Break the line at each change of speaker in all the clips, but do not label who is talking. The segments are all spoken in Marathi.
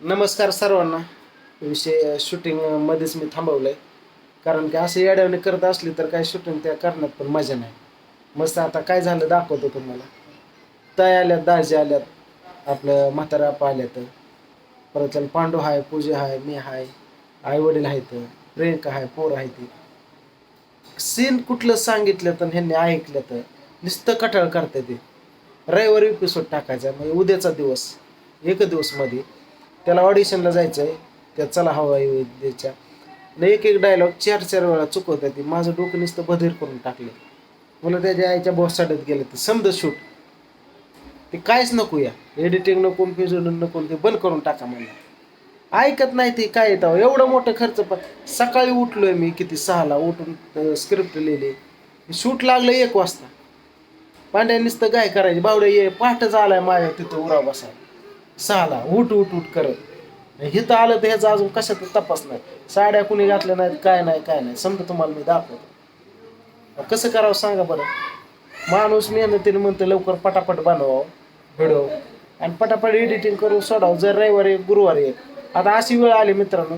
नमस्कार सर्वांना. विषय शूटिंग मध्येच मी थांबवलंय. कारण की असं येड्यावणी करत असली तर काय शूटिंग त्या करण्यात पण मजा नाही. मस्त आता काय झालं दाखवतो तुम्हाला. ताई आल्यात दाजी आल्यात आपलं म्हातारा आपा आल्यात. परत त्याला पांडू आहे पूजा आहे मी आहे आई वडील आहेत प्रियंका आहे पोर आहे ती सीन कुठलं सांगितलं तर ह्यांनी ऐकलं तर नुसतं कटाळ करते ते रविवारी एपिसोड टाकायचा म्हणजे उद्याचा दिवस एक दिवसमध्ये. त्याला ऑडिशनला जायचं आहे त्या चला हवा द्यायच्या आणि एक एक डायलॉग चार चार वेळा चुकवत ती. माझं डोकं नुसतं बधीर करून टाकले मला त्याच्या आईच्या बॉस साडत गेलं ते. समज शूट ते कायच नको या. एडिटिंग नको पिजून नको ते बंद करून टाका मला ऐकत नाही ते काय येतं? एवढं मोठं खर्च पण सकाळी उठलोय मी किती? सहाला. उठून स्क्रिप्ट लिहिली. शूट लागलं एक वाजता. पांड्या नुसतं काय करायचे. बावड्या ये पहाटच आलाय माझ्या तिथं उरा बसायला. सहाला उठ उठ उठ करत हिथं आलं तर ह्याचा अजून कशात तपास नाही साड्या कुणी घातल्या नाहीत काय नाही काय नाही. समजा तुम्हाला मी दाखवतो. कसं करावं सांगा बरं? माणूस मेहनतीने म्हणतो लवकर पटापट बनवावं. व्हिडिओ आणि पटापट एडिटिंग करून सोडावं जर रविवारी एक, गुरुवारी एक. आता अशी वेळ आली मित्रांनो.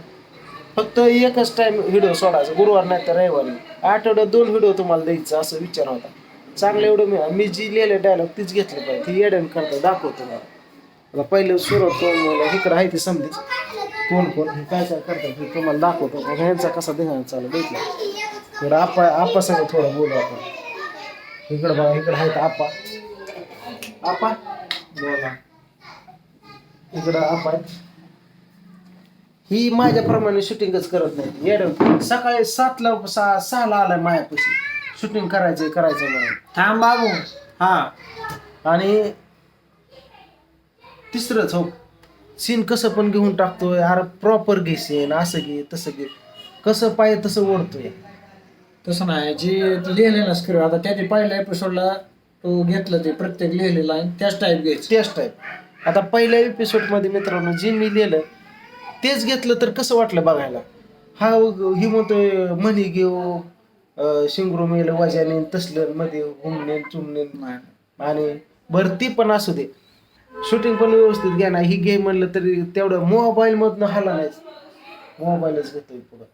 फक्त एकच टाइम व्हिडिओ सोडायचा गुरुवार नाही तर रविवारी. आठवड्यात दोन व्हिडिओ तुम्हाला द्यायचं असं विचार होता. चांगलं एवढं मी मी जी लिहिले डायलॉग तीच घेतली पाहिजे. ती एडन करता दाखवतो. मला आता पहिलं सुरुवात कोण मला इकडं आहे ती समधीच कोण कोण? हे काय काय करतात हे तुम्हाला दाखवतो. मग ह्यांचा कसा धिंगाणा चालू बघितलं? थोडं आपा आपा सगळं थोडं बोलू आपण. इकडं बघा इकडं आहेत आपा. आपा? बोला. इकडं आपा ही माझ्याप्रमाणे शूटिंगच करत नाही. येड सकाळी सातला सहा सहाला आलाय मायापाशी. शूटिंग करायचंय करायचंय म्हणून.
थांब बाबू.
हा. आणि तिसरंच हो सीन कसं पण घेऊन टाकतोय अरे प्रॉपर घे सीन असं घे तसं घे. कसं पाहिजे तसं ओढतोय.
तसं नाही जी लिहिलेलं स्क्रिप्ट आता त्याच्या पहिल्या एपिसोडला तू घेतलं ते प्रत्येक लिहिलेलं आहे त्याच टाईप घ्यायचं.
तेच टाईप आता पहिल्या एपिसोडमध्ये मित्रांनो जे मी लिहिलं तेच घेतलं तर कसं वाटलं बघायला? हा ही म्हणतोय म्हणी घेऊ शिंगरू मेल वजाने तसलं मध्ये हुमणे चुमणे
नाही.
आणि बरं ती पण असू दे. शूटिंग पण व्यवस्थित घ्या ना ही गेम म्हणलं तरी तेवढं मोबाईल मधनं हाला नाही मोबाईलच घेतोय पुढं.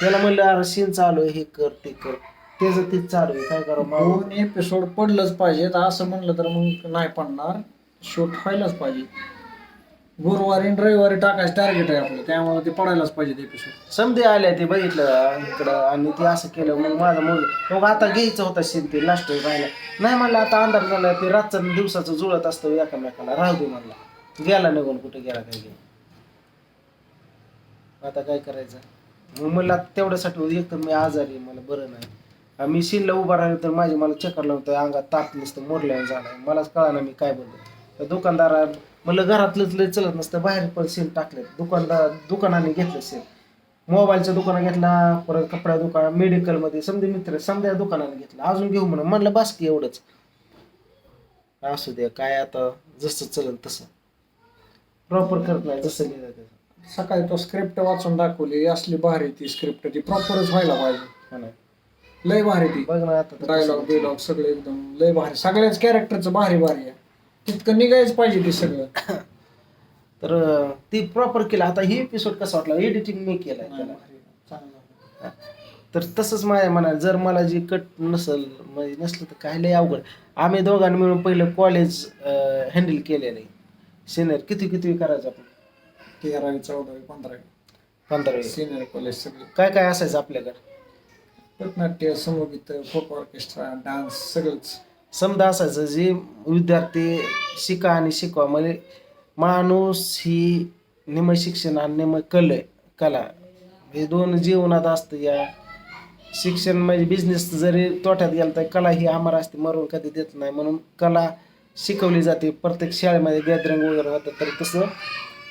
त्याला म्हणलं अरे सीन चालू आहे हे कर ते कर. त्याचं तेच चालू आहे काय करा
दोन एपिसोड पडलंच पाहिजे असं म्हणलं तर मग नाही पडणार. शूट व्हायलाच पाहिजे. गुरुवारी आणि रविवारी टाकायचं टार्गेट आहे आपलं. त्यामुळे ते पडायलाच पाहिजे एपिसोड
समधी आले ते बघितलं इकडं आणि ते असं केलं मग माझा मुलगा मग आता घ्यायचं होता सीन ते लास्ट राहिला नाही म्हणलं आता अंधार झाला ते रातचं आणि दिवसाचं जुळत असतं हो एकामेकाला. राहू दे म्हणला. गेला निघून कुठे गेला काय गेला आता काय करायचं? मग मला तेवढ्यासाठी एक तर मी आजारी आहे, मला बरं नाही. आणि मी सीनला उभा राहिलो तर माझी मला चक्कर लावतोय अंगात ताप नसतं मोरल्यावर झाला मलाच कळा ना मी काय बोलतो दुकानदार म्हणलं घरातलंच लय चलत नसतं बाहेर पण सीन टाकले दुकानदार दुकानाने घेतलं सीन मोबाईलच्या दुकानात घेतला परत कपडा दुकान मेडिकलमध्ये समजे मित्र समजा दुकानाने घेतला. अजून घेऊ म्हणून म्हणलं बस की एवढंच. असू दे काय आता जसं चलन तसं. प्रॉपर करत नाही जसं लिहिलं तसं.
सकाळी तो स्क्रिप्ट वाचून दाखवली असली भारी ती स्क्रिप्ट ती. प्रॉपरच व्हायला पाहिजे.
हा ना.
लय भारी ती.
बघ ना आता तर
डायलॉग बिलॉग सगळे एकदम लय भारी. सगळ्याच कॅरेक्टरचं भारी भारी आहे. तितकं निघायच पाहिजे ते सगळं.
तर ती प्रॉपर केलं. आता ही एपिसोड कसा वाटला? एडिटिंग मी केलाय त्याला. तर तसंच माझ्या मनात जर मला जी कट नसल म्हणजे नसलं तर काय लय अवघड. आम्ही दोघांनी मिळून पहिलं कॉलेज हँडल केलेलं आहे. सिनियर किती किती करायचं आपण?
तेरावी चौदावी पंधरावी
पंधरावी
सिनियर कॉलेज सगळे.
काय काय असायचं आपल्याकडे?
पथनाट्य समोगीत फोक ऑर्केस्ट्रा डान्स सगळंच.
समजा असायचं जे विद्यार्थी शिका आणि शिकवा म्हणजे माणूस ही निम शिक्षण आणि निम कल कला हे दोन जीवनात असतं. या शिक्षण म्हणजे बिझनेस जरी तोट्यात गेला तर कला ही आम्हाला असते मरून कधी देत नाही. म्हणून कला शिकवली जाते. प्रत्येक शाळेमध्ये गॅदरिंग वगैरे होतात तर तसं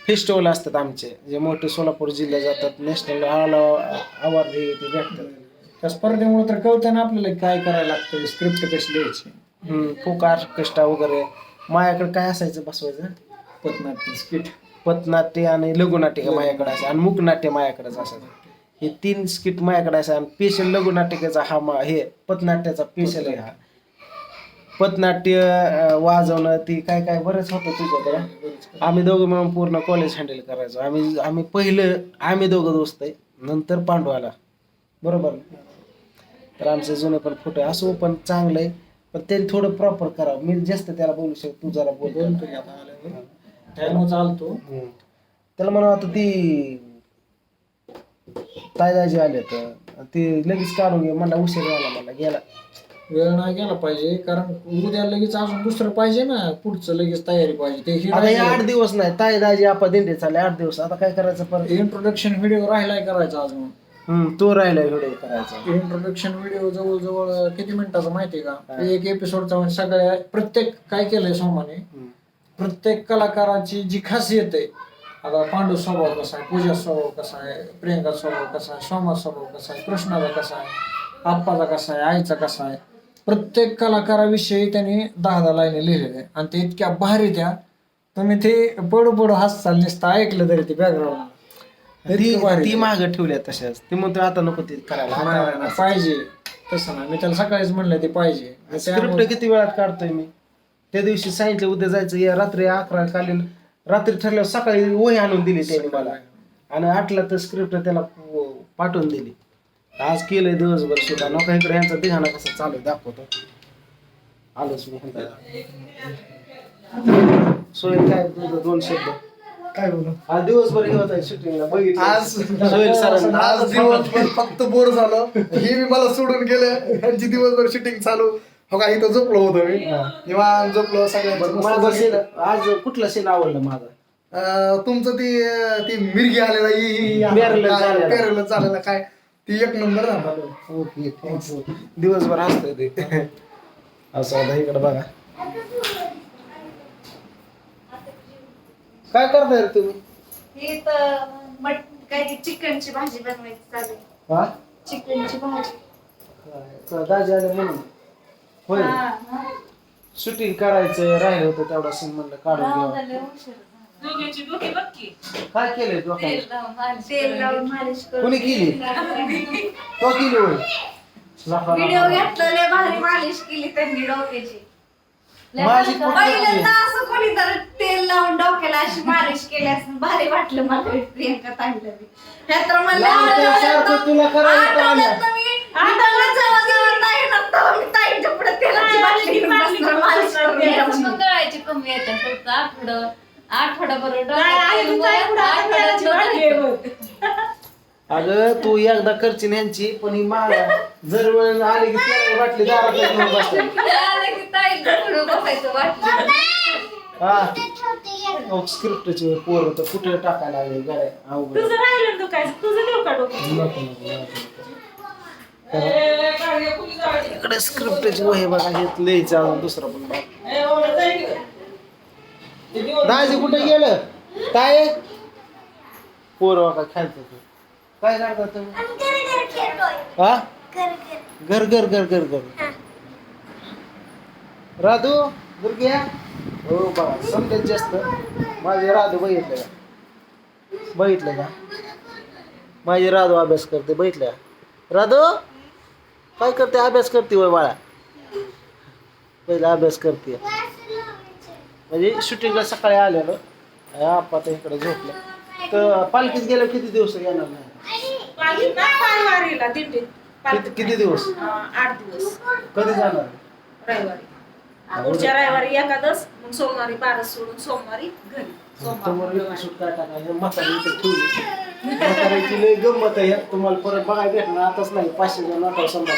फेस्टिवल असतात आमचे. जे मोठे सोलापूर जिल्ह्यात जातात नॅशनल अवॉर्ड हे ते भेटतात.
त्या स्पर्धेमुळे तर कळतं ना आपल्याला काय करायला लागतं स्क्रिप्ट कशी लिहायची.
हम्म, फोक ऑर्केस्ट्रा वगैरे. माझ्याकडे काय असायचं बसवायचं?
पथनाट्य स्किट.
पथनाट्य आणि लघुनाट्य हे माझ्याकडे असायचं आणि मुकनाट्य माझ्याकडेच असायचं. हे तीन स्किट माझ्याकडे असायचं आणि स्पेशल लघुनाट्यकाचा हा मा हे पथनाट्याचा स्पेशल आहे हा. पथनाट्य अं, वाजवणं ती काय काय बरंच होतं तुझ्याकडे. आम्ही दोघं मिळून पूर्ण कॉलेज हँडल करायचो. आम्ही आम्ही पहिलं आम्ही दोघं दोस्त आहे. नंतर पांडू आला बरोबर? तर आमचे जुने पण फोटो असो पण चांगलं आहे. पण ते थोडं प्रॉपर करावं. मी जास्त त्याला बोलू शकतो तू जरा बोल.
बोलतो की आता आल्यावर. टाइम चालतो.
त्याला म्हणा आता ती तायदाजी आले तर ती लगेच काढून घे. मला उशीर झाला मला गेला.
वेळ नाही गेला पाहिजे. कारण उद्या लगेच अजून दुसरं पाहिजे ना. पुढचं लगेच तयारी पाहिजे. ते
आता हे आठ दिवस नाही. तायदाजी आपा दिंडे चालले. आठ दिवस. आता काय करायचं परत?
इंट्रोडक्शन व्हिडिओ राहिलाय करायचा अजून.
हम्म, तो राहिला व्हिडिओ करायचा.
इंट्रोडक्शन व्हिडिओ जवळजवळ किती मिनिटाचा माहितीये का? एक एपिसोडचा म्हणजे सगळ्या प्रत्येक काय केलंय सोमाने?
हम्म.
प्रत्येक कलाकाराची जी खासियत आहे आता पांडू स्वभाव कसा आहे पूजा स्वभाव कसा आहे प्रियंका स्वभाव कसा आहे सोमा स्वभाव कसा आहे कृष्णाचा कसा आहे आप्पाचा कसा आहे आईचा कसा आहे प्रत्येक कलाकाराविषयी त्यांनी दहा दहा लाईनी लिहिलेल्या आणि ते इतक्या भारी त्या तुम्ही ते पडू पडू हसचाल नुसतं ऐकलं तरी ते बॅकग्राऊंड
ती ती माग ठेवल्या तशाच ती म्हणतो आता नको ते करायला
पाहिजे. तसं ना मी त्याला सकाळीच म्हणलं ते पाहिजे. आणि
स्क्रिप्ट किती वेळात काढतोय मी? त्या दिवशी सांगितलं उद्या जायचं या रात्री अकरा कालीन रात्री ठरल्यावर सकाळी वही आणून दिली त्याने मला. आणि आठला तर स्क्रिप्ट त्याला पाठवून दिली. आज केलंय दिवसभर सुद्धा नका इकडे यांचा दिघाणा कसं चालू आहे दाखवतो. आलोच मी. सोयील काय दोन शब्द?
काय बोलू?
आज दिवसभर हे होत शूटिंगला बघितलं.
आज
सोहेल सरांना.
आज दिवसभर फक्त बोर झालं. हे मी मला सोडून गेलं. यांची दिवसभर शूटिंग चालू. हो का इथं झोपलो होतो मी. निवांत झोपलो
माझं आज कुठला सीन आवडला माझा?
अं, तुमचं ती ती मिरगी आलेला
पेरलं झालेला.
पेरलं झालेला काय? ती एक नंबर झाला
ओके थँक्यू दिवसभर असतं ते. असं आता इकडे बघा. काय करताय रे तुम्ही?
हे तर मट काय चिकनची भाजी बनवायची चालू आहे.
हा?
चिकनची भाजी.
काय? चला, दाजी आले म्हणून? होय.
हा, हा.
शूटिंग करायचं राहिलं होतं तेवढा सीन म्हणलं काढून
राहू उशीर झाला.
काय केलंय डोक्याला
तेल लावून मालिश करून
कोणी केली? तो केली होय.
लय भारी मालिश केली त्यांनी डोक्याची.
माझी. पण
पहिल्यांदा असं कोणीतरी तेल लावून डोक्याला अशी मालिश केली असं भारी वाटलं मला प्रियंका ताईला बी. हे तर
तुला करायला.
मी- मी जेव्हा जेव्हा ताई येणार तेव्हा मी ताईच्या पुढे तेलाची बाटली घेऊन बसणार, मालिश करून यायची.
मंगळाची कमी येते फक्त आठवडं आठवडाभर
अगं तू एकदा करची न्यांची पण ही मा जर वेळ आली की त्याला वाटली दारात
बसायचं. वाटलं
हा स्क्रिप्टची पोर कुठे टाकायला लागले गाड्या अवघड.
तुझं राहिलं दुखायचं? तुझं देऊ का
नको, नको. इकडे स्क्रिप्टची वही बघा हे लिहायचं अजून दुसरा पण दाजी कुठे गेलं? काय? पोर बघा खायचं काय करता तुम्ही हा? घर घर घर घर घर राधू दुर्ग्या हो बघा समजेल जास्त. माझे राधू बघितलं का? बघितलं का? माझी राधू अभ्यास करते बघितलं का? राधू काय करते? अभ्यास करते वय बाळा? पहिला अभ्यास करते. म्हणजे शूटिंगला सकाळी आलेलो. आपा आता इकडे झोपलं. तर पालखीत गेलं किती दिवस येणार नाही?
दिंडीत
किती किती दिवस?
अं, आठ दिवस.
कधी जाणार?
रविवारी. पुढच्या रविवारी एकादश मग सोमवारी बारस सोडून सोमवारी घरी.
म्हातारी इथे ठेवली. म्हातारीची लय गंमत आहे. तुम्हाला परत बघायला भेटणार. आताच नाही पाचशे जण आता समजा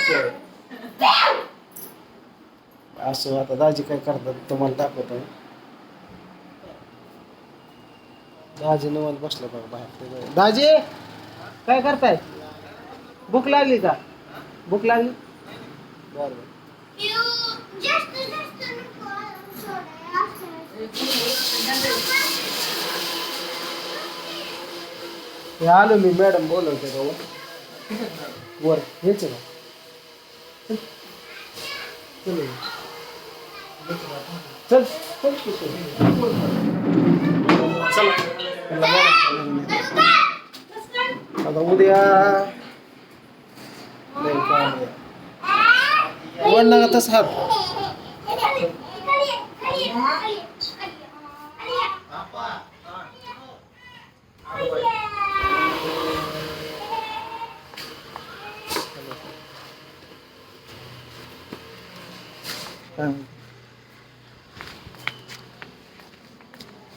असं आता दाजी काय करतात तुम्हाला दाखवतो. दाजी नवाल बसलं बघा बाहेर. ते दाजी! काय करताय? भूक लागली का? भूक लागली? हे आलो मी मॅडम बोलवते का वर हेच का? चल. चल. चल. चल आता उद्या नाही, नाही. वर नका तस हात